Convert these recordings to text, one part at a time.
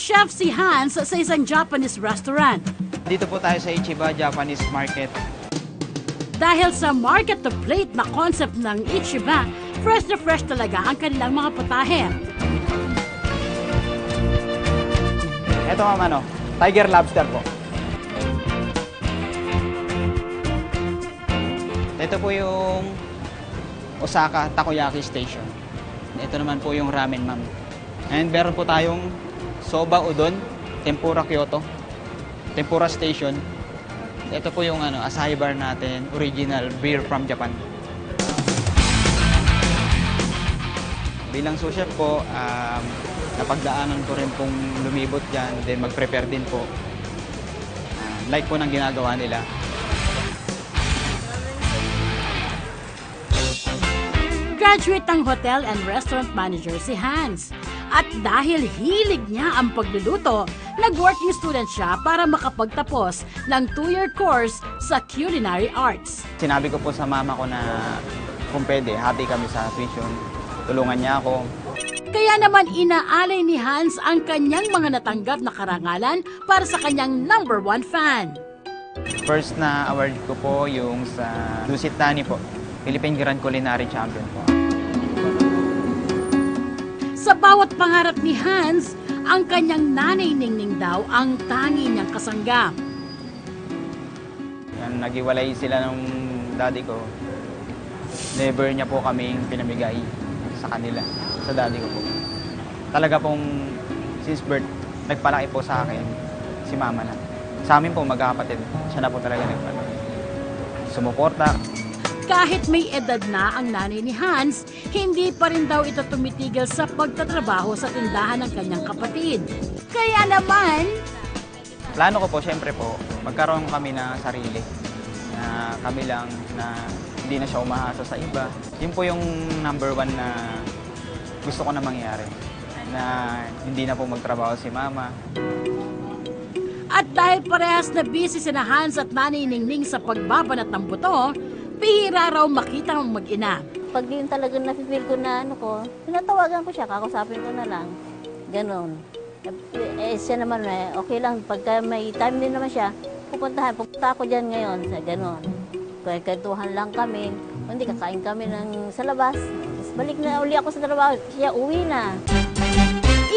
chef si Hans sa isang Japanese restaurant. Dito po tayo sa Ichiba Japanese Market. Dahil sa market to plate na concept ng Ichiba, fresh na fresh talaga ang kanilang mga putahe. Ito ma'am ano, Tiger Lobster po. Ito po yung Osaka Takoyaki Station. Ito naman po yung ramen ma'am. And meron po tayong Soba Udon, Tempura Kyoto, Tempura Station. Ito po yung ano, Asahi Bar natin, original beer from Japan. Bilang sous chef po, um, napagdaanan ko rin pong lumibot dyan, then mag-prepare din po. Ah, like po ng ginagawa nila. Graduate ng hotel and restaurant manager si Hans. At dahil hilig niya ang pagluluto, nag-working student siya para makapagtapos ng two-year course sa culinary arts. Sinabi ko po sa mama ko na kung pwede, happy kami sa tuition. Tulungan niya ako. Kaya naman inaalay ni Hans ang kanyang mga natanggap na karangalan para sa kanyang number one fan. First na award ko po yung sa Lucid Tani po. Philippine Grand Culinary Champion po. Sa bawat pangarap ni Hans, ang kanyang nanay Ningning daw ang tangi niyang kasanggap. Yan, nagiwalay sila ng daddy ko. Never niya po kaming pinamigay sa kanila, sa daddy ko po. Talaga pong since birth, nagpalaki po sa akin si mama na. Sa amin po magkakapatid, siya na po talaga nagpalaki. Sumuporta. Kahit may edad na ang nanay ni Hans, hindi pa rin daw ito tumitigil sa pagtatrabaho sa tindahan ng kanyang kapatid. Kaya naman, Plano ko po, syempre po, magkaroon kami na sarili. Na kami lang, na hindi na siya umahasa sa iba. Yun po yung number one na gusto ko na mangyari. Na hindi na po magtrabaho si mama. at dahil parehas na busy sina Hans at nanay Ningning sa pagbabanat ng buto, bihira raw makita ang mag-ina. Pag yun talaga nafe-feel ko na ano ko, tinatawagan ko siya, kakusapin ko na lang. Ganon. Eh, siya naman eh, okay lang. Pagka may time din naman siya, pupuntahan. Pupunta ako dyan ngayon sa ganon. Kaya kwentuhan lang kami. Hindi, kakain kami ng sa labas. Tapos balik na uli ako sa trabaho. Siya uwi na.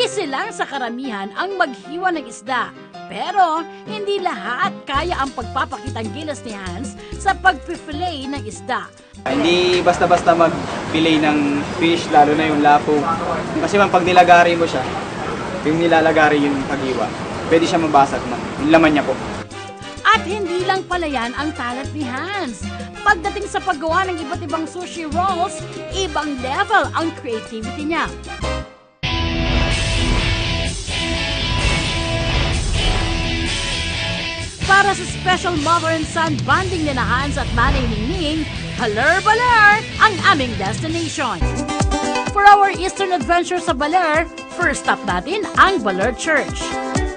Easy lang sa karamihan ang maghiwa ng isda. Pero hindi lahat kaya ang pagpapakitang gilas ni Hans sa pagpifilet ng isda. Hindi basta-basta mag-fillet ng fish, lalo na yung lapo. Kasi man, pag nilagari mo siya, yung nilalagari yung paghiwa, pwede siya mabasag man. Yung laman niya po. At hindi lang pala yan ang talent ni Hans. Pagdating sa paggawa ng iba't ibang sushi rolls, ibang level ang creativity niya. Para sa special mother and son bonding ni na Hans at Nanay Ningning, Haler Baler ang aming destination. For our Eastern adventure sa Baler, first stop natin ang Baler Church.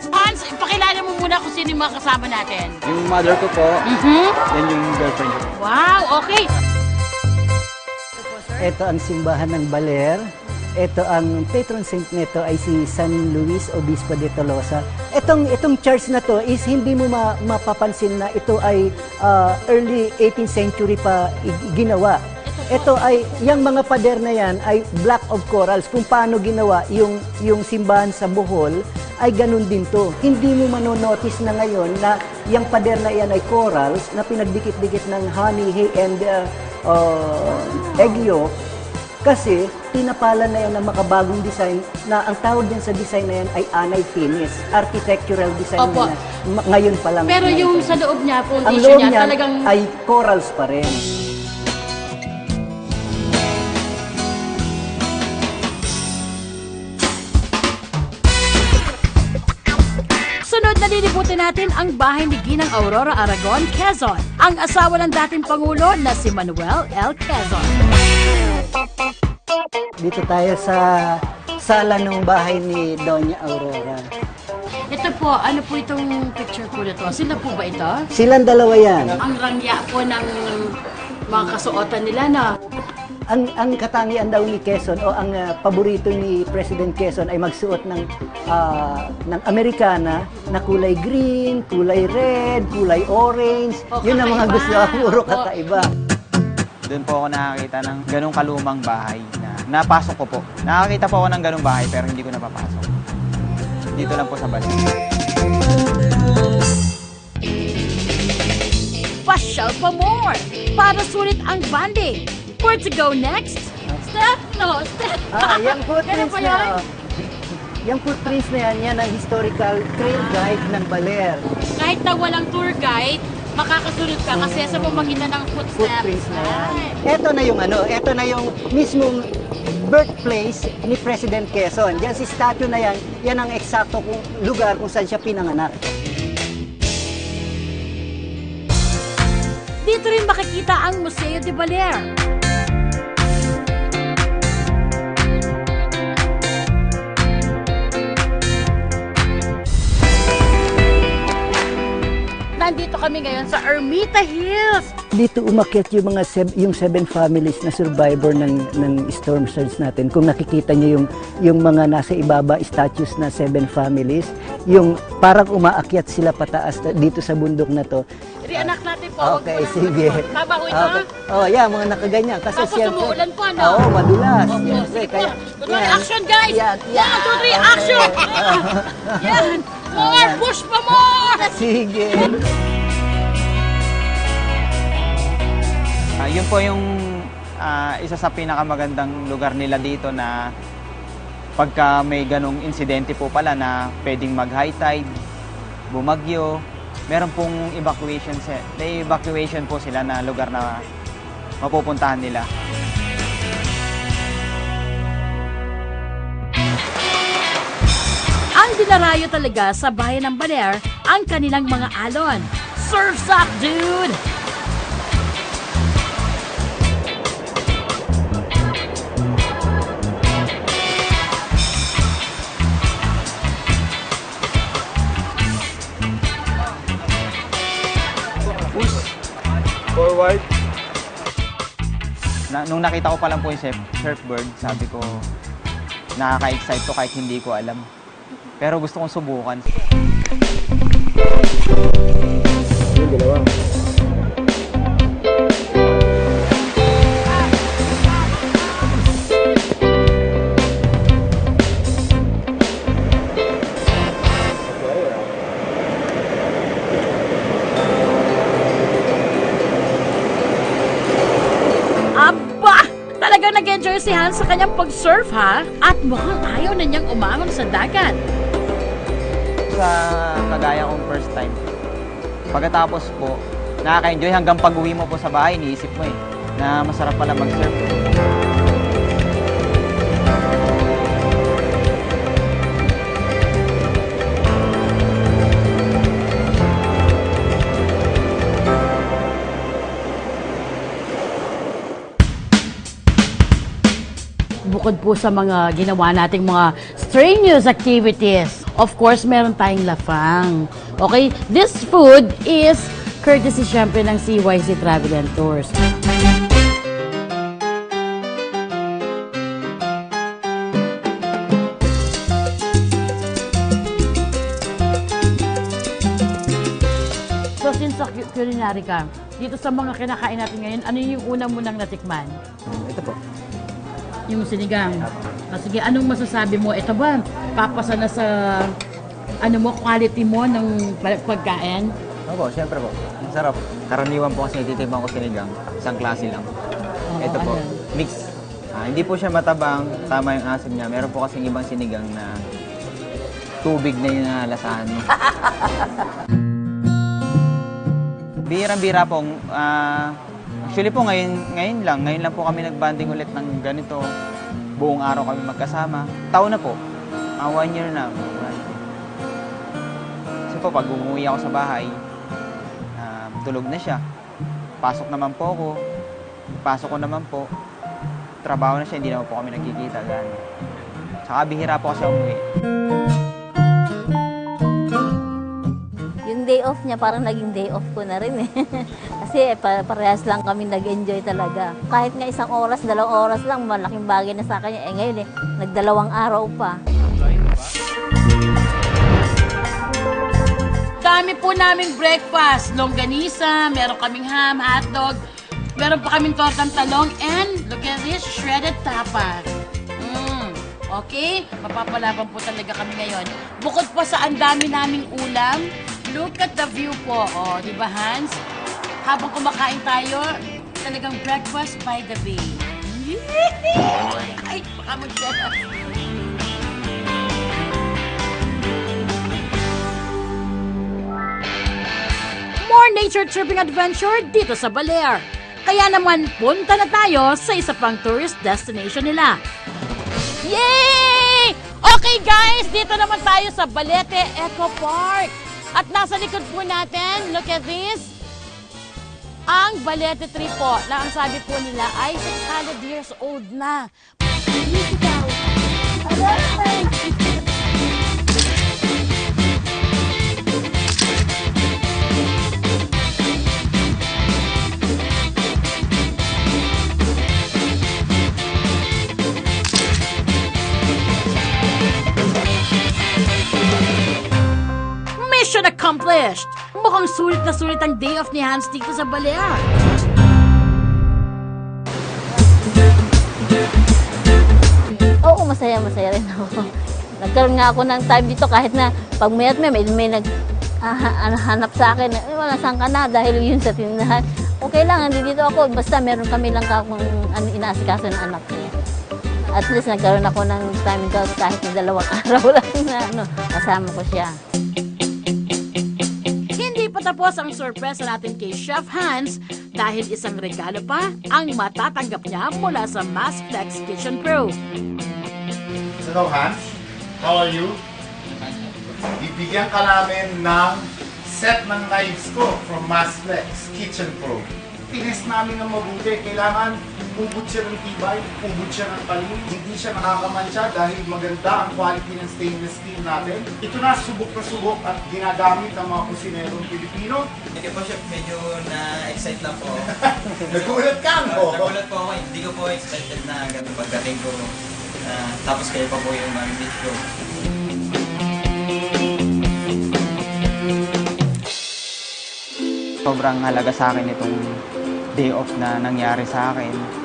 Hans, ipakilala mo muna kung sino yung mga kasama natin. Yung mother ko po, Mhm. then yung girlfriend ko. Wow, okay. Ito ang simbahan ng Baler. Ito ang patron saint nito ay si San Luis Obispo de Tolosa. Itong itong church na to is hindi mo ma- mapapansin na ito ay ah, early 18th century pa ginawa. Ito ay yung mga pader na yan ay black of corals. Kung paano ginawa yung yung simbahan sa Bohol ay ganun din to. Hindi mo manonotice na ngayon na yung pader na yan ay corals na pinagdikit-dikit ng honey hay and uh, uh, egg yolk kasi tinapala na yan ng makabagong design na ang tawag din sa design na yan ay anay finish. Architectural design Opo. na yan. Ngayon pa lang. Pero yung sa loob niya, ang foundation loob niya, talagang... ay corals pa rin. Sunod na lilibutin natin ang bahay ni Ginang Aurora Aragon, Quezon. Ang asawa ng dating Pangulo na si Manuel L. Quezon. Dito tayo sa sala ng bahay ni Doña Aurora. Ito po, ano po itong picture po na to? Sila po ba ito? Silang dalawa yan. Ang rangya po ng mga kasuotan nila na ang ang katangian daw ni Quezon o ang ah, paborito ni President Quezon ay magsuot ng ah, ng Americana na kulay green, kulay red, kulay orange. O, Yun ang mga kakaiba. gusto, puro O. Doon po ako nakakita ng ganong kalumang bahay na napasok ko po. Nakakita po ako ng ganong bahay pero hindi ko napapasok. Dito lang po sa Bali. Pasyal pa more para sulit ang banding. Where to go next? Step? No, step. Ah, yung footprints na, yun? yung footprints na yan, yan ang historical trail guide ng Baler. Kahit na walang tour guide, makakasunod ka kasi sa pamagitan ng footsteps. Footprints na yan. Ito na yung ano, ito na yung mismong birthplace ni President Quezon. Yan si statue na yan, yan ang eksakto kung lugar kung saan siya pinanganak. Dito rin makikita ang Museo de Baler. Nandito kami ngayon sa Ermita Hills. Dito umakyat yung mga sev- yung seven families na survivor ng ng storm surge natin. Kung nakikita niyo yung yung mga nasa ibaba statues na seven families, yung parang umaakyat sila pataas na- dito sa bundok na to. Rianak natin po. Huwag Okay, lang sige. ito. Okay. Oh, yeah, mga nakaganyan kasi Tapos siyempre- umuulan pa, no? Oo, madulas. Siyempre, sige kaya po. Kunwari, yan. action guys! Yan, One, two, three, action! Yan! More! Push pa more! Sige. Ah, yun po yung ah, isa sa pinakamagandang lugar nila dito na pagka may ganong insidente po pala na pwedeng mag-high tide, bumagyo, meron pong evacuation, may evacuation po sila na lugar na mapupuntahan nila. Ang dinarayo talaga sa bayan ng Baler ang kanilang mga alon. Surf's up, dude! Na, nung nakita ko pa lang po yung surf, surfboard, sabi ko, nakaka-excite to kahit hindi ko alam. Pero gusto kong subukan. Aba! Talagang nag-enjoy sa kanyang pag-surf, ha? At mukhang ayaw na niyang umangon sa dagat. Sa kagaya kong first time, pagkatapos po, nakaka-enjoy hanggang pag-uwi mo po sa bahay, iniisip mo eh, na masarap pala mag-surf. Bukod po sa mga ginawa nating mga strenuous activities, of course, meron tayong lafang. Okay? This food is courtesy syempre ng CYC Travel and Tours. So since sa cu- culinary ka, dito sa mga kinakain natin ngayon, ano yung una mo nang natikman? Ito po. Yung sinigang. Ah, sige, anong masasabi mo? Ito ba, papasa na sa ano mo, quality mo ng pag- pagkain? Opo, syempre po. Ang sarap. Karaniwan po kasi natitikman ko sinigang. Isang klase lang. Oo, Ito po, ano? mix. Ah, hindi po siya matabang, tama yung asim niya. Meron po kasing ibang sinigang na tubig na yung nalasahan mo. Bira-bira po. ah, actually po, ngayon, ngayon lang. Ngayon lang po kami nagbanding ulit ng ganito. Buong araw kami magkasama. Taon na po. Ah, one year na. Kasi po, pag umuwi ako sa bahay, ah, tulog na siya. Pasok naman po ako. Pasok ko naman po. Trabaho na siya, hindi naman po kami nagkikita. Gano'n. Tsaka bihira po kasi umuwi. Yung day off niya, parang naging day off ko na rin eh. Kasi pa- parehas lang kami nag-enjoy talaga. Kahit nga isang oras, dalawang oras lang, malaking bagay na sa kanya. Eh ngayon eh, nagdalawang araw pa. Dami po naming breakfast. Longganisa, meron kaming ham, hotdog, meron pa kaming tortang talong, and look at this, shredded tapa. Mm, okay? Mapapalaban po talaga kami ngayon. Bukod po sa ang dami naming ulam, look at the view po. O, di ba Hans? Habang kumakain tayo, talagang breakfast by the bay. Ay, baka mo more nature tripping adventure dito sa Baler. Kaya naman, punta na tayo sa isa pang tourist destination nila. Yay! Okay guys, dito naman tayo sa Balete Eco Park. At nasa likod po natin, look at this, ang Balete tree po, na ang sabi po nila ay 600 years old na. Mission accomplished! Mukhang sulit na sulit ang day off ni Hans dito sa Balear. Oo, masaya, masaya rin ako. Nagkaroon nga ako ng time dito kahit na pag mayat may, may, may nag ah, hanap sa akin, eh, wala saan ka na dahil yun sa tindahan. Okay lang, hindi dito ako. Basta meron kami lang kakong ano, inaasikaso ng anak niya. At least nagkaroon ako ng time dito kahit na dalawang araw lang na ano, kasama ko siya. Hindi pa tapos ang sorpresa natin kay Chef Hans dahil isang regalo pa ang matatanggap niya mula sa Massflex Kitchen Pro. Hello, Hans. How are you? Bibigyan ka namin ng set ng knives ko from Massflex Kitchen Pro. Tines namin ng mabuti. Kailangan ubod siya ng tibay, ubod siya ng talim, hindi siya nakakamansya dahil maganda ang quality ng stainless steel natin. Ito na, subok na subok at ginagamit ng mga kusinerong Pilipino. Hindi po siya medyo na-excite lang po. Nagulat ka, no? Nagulat po ako, hindi ko po expected na ganito pagdating ko. Ah, tapos kayo pa po yung mag-meet ko. Sobrang halaga sa akin itong day off na nangyari sa akin.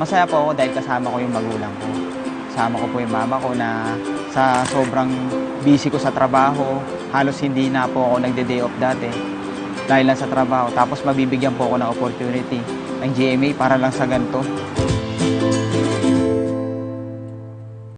Masaya po ako dahil kasama ko yung magulang ko. Kasama ko po yung mama ko na sa sobrang busy ko sa trabaho, halos hindi na po ako nagde-day off dati dahil lang sa trabaho. Tapos mabibigyan po ako ng opportunity ng GMA para lang sa ganito.